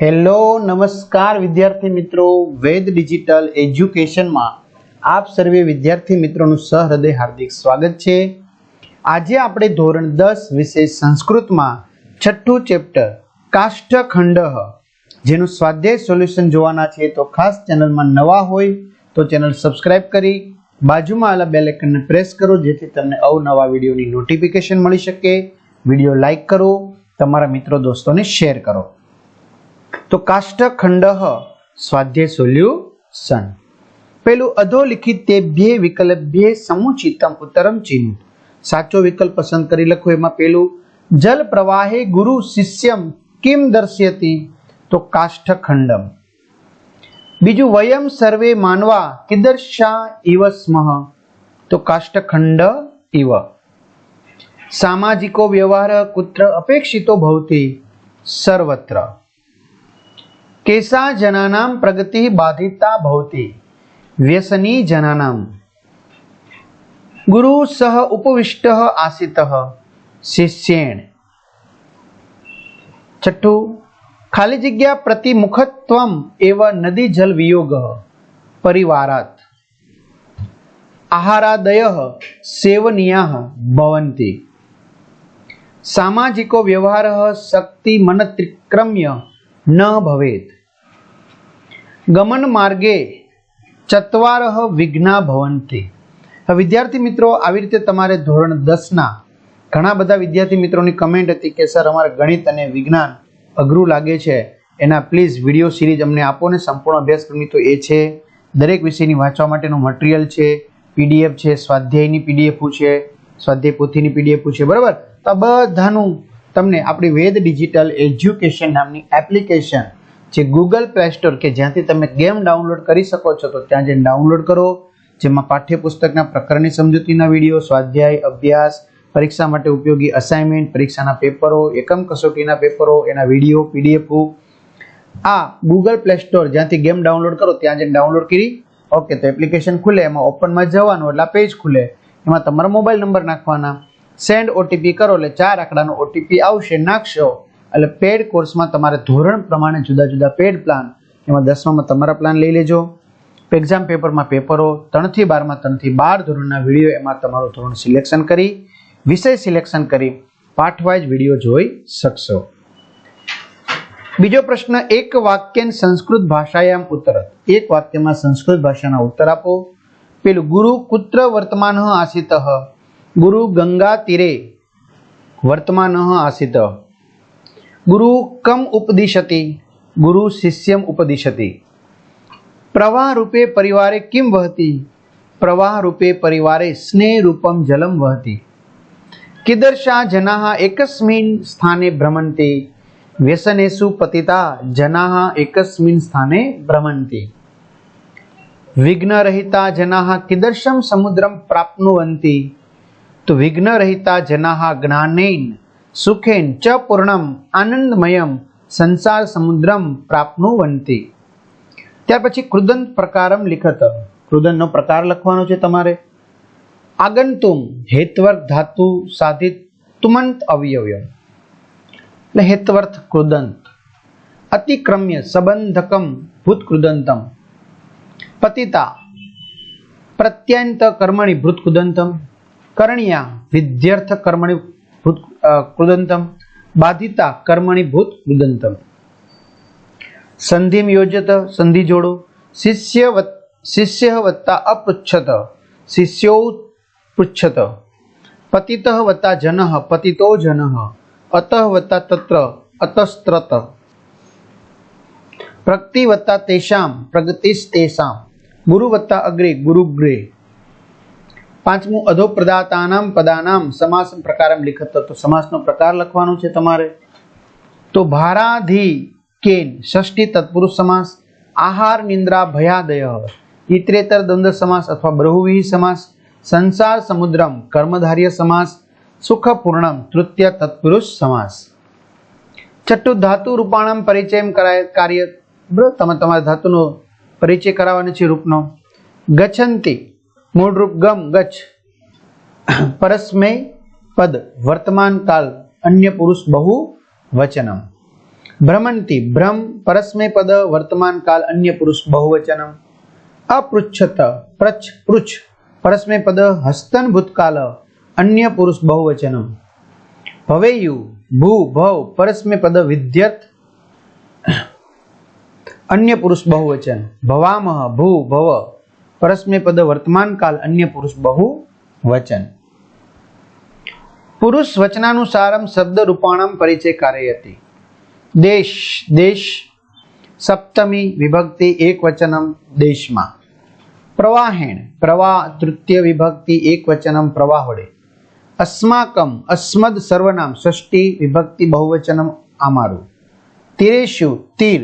Hello, નમસ્કાર વિદ્યાર્થી મિત્રો. વેદ ડિજિટલ એજ્યુકેશનમાં આપ સર્વે વિદ્યાર્થી મિત્રોનું સહૃદય હાર્દિક સ્વાગત છે. આજે આપણે ધોરણ દસ વિશેષ સંસ્કૃતમાં છઠ્ઠું ચેપ્ટર કાષ્ઠખંડ જેનું સ્વાધ્યાય સોલ્યુશન જોવાના છે. તો ખાસ ચેનલમાં નવા હોય તો ચેનલ સબસ્ક્રાઇબ કરી, બાજુમાં આવેલા બેલ આઇકનને પ્રેસ કરો, જેથી તમને અવનવા વિડીયોની નોટિફિકેશન મળી શકે. વીડિયો લાઇક કરો, તમારા મિત્રો, દોસ્તોને શેર કરો. તો કાષ્ઠખંડ સ્વાધ્યાય સોલ્યુશન પેલું અધોલિખિત તે બે વિકલ્પભ્યે સમુચિતમ ઉત્તરમ ચિહ્ન. સાચો વિકલ્પ પસંદ કરી લખો એમાં પેલું જલ પ્રવાહે ગુરુ શિષ્યમ કિમ દર્શ્યતી? તો કાષ્ઠખંડમ બીજું, વયમ સર્વે માનવા કિદર્શા ઇવ સ્મહ તો કાષ્ઠખંડ ઇવ. સામાજિકો વ્યવહાર કુત્ર અપેક્ષિતો ભવતી સર્વત્ર. કેસા જનાનામ પ્રગતિ બાધિતા ભવતી. વ્યસની જનાનામ. ગુરુ સહ ઉપવિષ્ટ આસિત શિષ્યેણ. છઠ્ઠું, ખાલી જગ્યા પ્રતિમુખત્વમ એવ નદી જલ વિયોગ પરિવારાત. આહારાદય સેવનીયા ભવંતી. સામાજિકો વ્યવહાર શક્તિ મનત્રિક્રમ્ય ન ભવેત. ગમન માર્ગે ચત્વારહ વિઘ્ના ભવંતી. વિદ્યાર્થી મિત્રો, આવી રીતે તમારે ધોરણ દસના ઘણા બધા વિદ્યાર્થી મિત્રોની કમેન્ટ હતી કે, સર, અમારે ગણિત અને વિજ્ઞાન અઘરું લાગે છે. એના પ્લીઝ વીડિયો સિરીઝ અમને આપો ને. સંપૂર્ણ અભ્યાસક્રમની તો એ છે. દરેક વિષયની વાંચવા માટેનું મટીરિયલ છે. પીડીએફ છે, સ્વાધ્યાયની પીડીએફ છે, સ્વાધ્યાય પોથીની પીડીએફ છે. બરાબર? તો બધાનું તમને આપણી વેદ ડિજિટલ એજ્યુકેશન નામની એપ્લિકેશન જે ગૂગલ પ્લે સ્ટોર કે જ્યાંથી તમે ગેમ ડાઉનલોડ કરી શકો છો, તો ત્યાં જઈને ડાઉનલોડ કરો. જેમાં પાઠ્યપુસ્તકના પ્રકરણની સમજૂતીના વીડિયો, સ્વાધ્યાય, અભ્યાસ, પરીક્ષા માટે ઉપયોગી અસાઇનમેન્ટ પરીક્ષાના પેપરો, એકમ કસોટીના પેપરો, એના વીડિયો પીડીએફ આ ગૂગલ પ્લે સ્ટોર જ્યાંથી ગેમ ડાઉનલોડ કરો, ત્યાં જઈને ડાઉનલોડ કરી. ઓકે, તો એપ્લિકેશન ખુલે, એમાં ઓપનમાં જવાનું એટલે પેજ ખુલે. એમાં તમારો મોબાઈલ નંબર નાખવાના. સેન્ડ ઓટીપી કરો એટલે ચાર આંકડાનો ઓટીપી આવશે, નાખશો. એટલે પેડ કોર્સમાં તમારે ધોરણ પ્રમાણે જુદા જુદા પેડ પ્લાન એમાં દસમામાં તમારા પ્લાન લઈ લેજો. એક્ઝામ પેપરમાં પેપરો ત્રણથી બારમાં, ત્રણથી બાર ધોરણના વીડિયો એમાં તમારું ધોરણ સિલેક્શન કરી, વિષય સિલેક્શન કરી પાઠવાઇઝ વીડિયો જોઈ શકશો. બીજો પ્રશ્ન, એક વાક્યન સંસ્કૃત ભાષાયામ ઉત્તર એક વાક્યમાં સંસ્કૃત ભાષાના ઉત્તર આપો. પેલું, ગુરુ કુત્ર વર્તમાન આસિત. ગુરુ ગંગા તીરે વર્તમાન આસિત. ગુરુ કમ ઉપદિશતિ? ગુરુ શિષ્યમ ઉપદિશતિ. પ્રવાહ રૂપે પરિવારે કિમ વહતી? પ્રવાહ રૂપે પરિવારે સ્નેહરૂપમ જલમ વહતી. કિદર્શા જનાહ એકસ્મિન સ્થાને ભ્રમંતે? વ્યસનેસુ પતિતા જનાહ એકસ્મિન સ્થાને ભ્રમંતે. વિઘ્ન રહિતા જનાહ કિદર્શમ સમુદ્રમ પ્રાપ્નુવંતી. તો વિઘ્ન રહિતા જનાહ જ્ઞાનેન સુખેન ચ પૂર્ણમ, આનંદમયમ, સંસાર સમુદ્રમ પ્રાપ્નુવન્તિ ત્યાર પછી કૃદંત પ્રકારમ લિખત. કૃદનનો પ્રકાર લખવાનો છે તમારે. આગંતુમ, હેત્વર્થ ધાતુ સાધિત તુમંત અવયવ્ય એટલે હેત્વર્થ કૃદંત. અતિક્રમ્ય સંબંધકમ ભૂત કૃદંતમ પતિતા, પ્રત્યંત કર્મણી ભૂત કૃદંતમ કરણ્યા, વિદ્યર્થ કર્મણી ભૂત કૃદંતમ. બાધિતા કર્મણી ભૂત કૃદંતમ. સંધિમ યોજત સંધિ જોડો. શિષ્ય શિષ્ય વત્તા અપૃચ્છત. શિષ્યો પૃચ્છત. પતિત વત્તા જન, પતિતો જન. અત વત્તા તત્ર, અતસ્ત્રત. પ્રગતિ વત્તા તેષામ, પ્રગતિસ્તેષામ. ગુરુ વત્તા અગ્રે, ગુરુગ્રે. પાંચમું, અધોપ્રદાતાનામ પદાનામ સમાસ પ્રકારમ લિખત. તો સમાસનો પ્રકાર લખવાનો છે તમારે. તો ભારાધી કેન, ષષ્ઠી તત્પુરુષ સમાસ, આહાર નિંદ્રા ભયાદય ઇતરેતર દ્વંદ્વ સમાસ અથવા બહુવિહી સમાસ, સંસાર સમુદ્રમ કર્મધાર્ય સમાસ, સુખપૂર્ણમ તૃતીય તત્પુરુષ સમાસ. છઠ્ઠું ધાતુ રૂપાણમ પરિચય કરાય કાર્ય. તમે તમારા ધાતુનો પરિચય કરાવવાનો છે રૂપનો. ગચ્છંતી મૂળ રૂપ ગમ, ગચ્છ. પરસ્મય પદ, વર્તમાન કાલ, અન્ય પુરુષ બહુ વચનમ. ભ્રમંતી, ભ્રમ, પરસ્મય પદ, વર્તમાન કાલ, અન્ય પુરુષ બહુવચનમ અપૃચ્છત, પ્રચ્છ, પૃચ્છ. પરસ્મય પદ, હસ્તન, ભૂતકાલ, અન્ય પુરુષ બહુવચનમ ભવેયુ, ભૂ, ભવ, પરસ્મય પદ, વિદ્યર્થ. અન્ય પુરુષ બહુવચન ભવામહ, ભૂ, ભવ. પરસ્મય પદ વર્તમાન કાલ અન્ય પુરુષ બહુવચન પુરુષ વચનાનુસારમ શબ્દ રૂપાણમ પરિચય કાર્યતી દેશ દેશ સપ્તમી વિભક્તિ એક વચનમ દેશમાં પ્રવાહેણ પ્રવાહ તૃતીય વિભક્તિ એક વચનમ પ્રવાહોડે અસ્માકમ અસ્મદ સર્વનામ ષષ્ઠી વિભક્તિ બહુવચનમ અમારું તીરેશુ તીર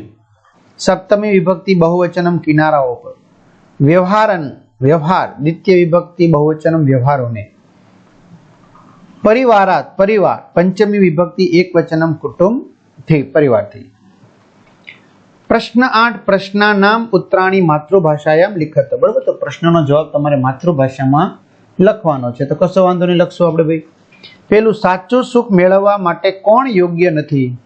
સપ્તમી વિભક્તિ બહુવચનમ કિનારાઓ પર વ્યવહારન, વ્યવહાર દ્વિતીય વિભક્તિ, બહુવચનમ, વ્યવહારોને. પરિવારાત, પરિવાર, પંચમી વિભક્તિ એક વચનમ કુટુંબથી પરિવારથી. પ્રશ્ન આઠ, પ્રશ્ના નામ, ઉત્તરાણી, માતૃભાષાયામ, લિખત. બરોબર? તો પ્રશ્નનો જવાબ તમારે માતૃભાષામાં લખવાનો છે. તો કશો વાંધો નહીં, લખશું આપણે ભાઈ. પેલું, સાચું સુખ મેળવવા માટે કોણ યોગ્ય નથી?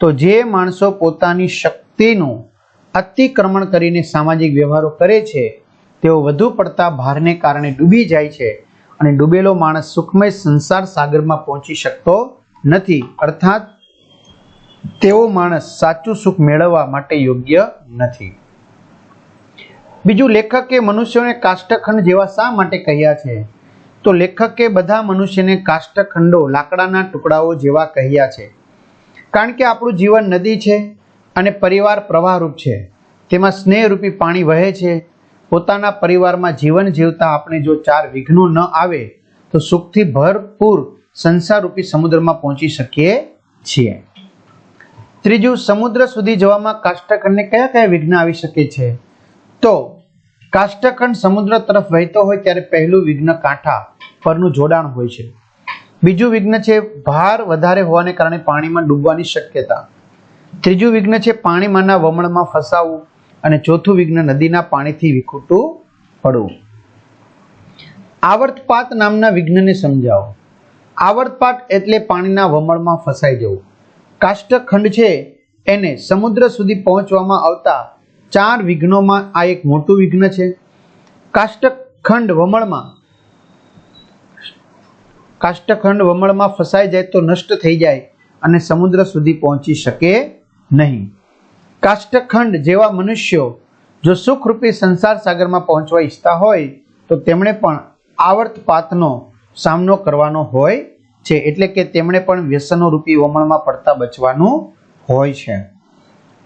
તો જે માણસો પોતાની શક્તિનું અતિક્રમણ કરીને સામાજિક વ્યવહારો કરે છે, તેઓ વધુ પડતા ભારને કારણે ડૂબી જાય છે અને ડૂબેલો માણસ સુખમય સંસાર સાગરમાં પહોંચી શકતો નથી. અર્થાત તેવો માણસ સાચું સુખ મેળવવા માટે યોગ્ય નથી. બીજું, લેખકે મનુષ્યોને કાષ્ટખંડ જેવા શા માટે કહ્યા છે? તો લેખકે બધા મનુષ્યને કાષ્ટખંડો લાકડાના ટુકડાઓ જેવા કહ્યા છે. કારણ કે આપણું જીવન નદી છે અને પરિવાર પ્રવાહરૂપ છે. તેમાં સ્નેહરૂપી પાણી વહે છે. પોતાના પરિવારમાં જીવન જીવતા આપણે જો ચાર વિઘ્નો ન આવે, તો સુખથી ભરપૂર સંસારરૂપી સમુદ્રમાં પહોંચી શકીએ છીએ. ત્રીજું, સમુદ્ર સુધી જવામાં કાષ્ટખંડને કયા કયા વિઘ્ન આવી શકે છે? તો, કાષ્ટખંડ સમુદ્ર તરફ વહેતો હોય ત્યારે પહેલું વિઘ્ન કાંઠા પરનું જોડાણ હોય છે. બીજું વિઘ્ન છે, ભાર વધારે હોવાને કારણે પાણીમાં ડૂબવાની શક્યતા. ત્રીજું વિઘ્ન છે પાણીમાંના વમણમાં ફસાવું અને ચોથું વિઘ્ન નદીના પાણીથી વિખૂટું પડવું. આવર્તપાત નામના વિઘ્નને સમજાવો. આવર્તપાત એટલે પાણીના વમળમાં ફસાઈ જવું. કાષ્ટખંડ છે એને સમુદ્ર સુધી પહોંચવામાં આવતા ચાર વિઘ્નોમાં આ એક મોટું વિઘ્ન છે. કાષ્ટખંડ વમળમાં કાષ્ટખંડ વમળમાં ફસાઈ જાય તો નષ્ટ થઈ જાય અને સમુદ્ર સુધી પહોંચી શકે નહીં. કાષ્ટખંડ જેવા મનુષ્યો જો સુખરૂપી સંસાર સાગરમાં પહોંચવા ઈચ્છતા હોય, તો તેમણે પણ આવર્તપાતનો સામનો કરવાનો હોય છે, એટલે કે તેમણે પણ વ્યસનો રૂપી વમણમાં પડતા બચવાનું હોય છે.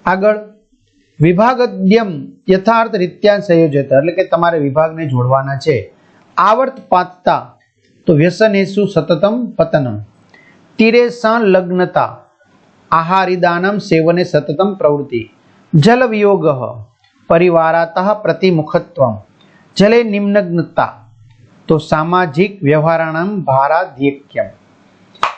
આગળ, વિભાગદ્યમ યથાર્થ રીત્યા સંયોજિત, એટલે કે તમારે વિભાગને જોડવાના છે. આવર્ત પાતતા, તો વ્યસન હેસુ સતતમ પતનમ. તીરે સંલગ્નતા આહારિદાનમ સેવને સતતમ પ્રવૃત્તિ જલવિયોગ પરિવારાત પ્રતિમુખત્વમ જલે નિમ્નગ્નતા તો સામાજિક વ્યવહારાણામ ભારાધ્યક્યમ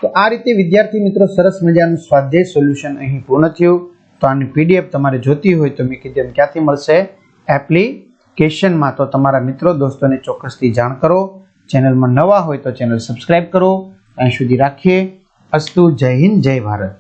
તો આ રીતે વિદ્યાર્થી મિત્રો સરસ મજાનું સ્વાધ્યાય સોલ્યુશન અહીં પૂર્ણ થયું। તો આની પીડીએફ તમારે જોતી હોય તો મેં કીધું ક્યાંથી મળશે? એપ્લિકેશનમાં. તો તમારા મિત્રો, દોસ્તોને ચોક્કસથી જાણ કરો. ચેનલમાં નવા હોય તો ચેનલ સબસ્ક્રાઈબ કરો. અહીં સુધી રાખીએ. અસ્તુ, જય હિન્દ, જય ભારત.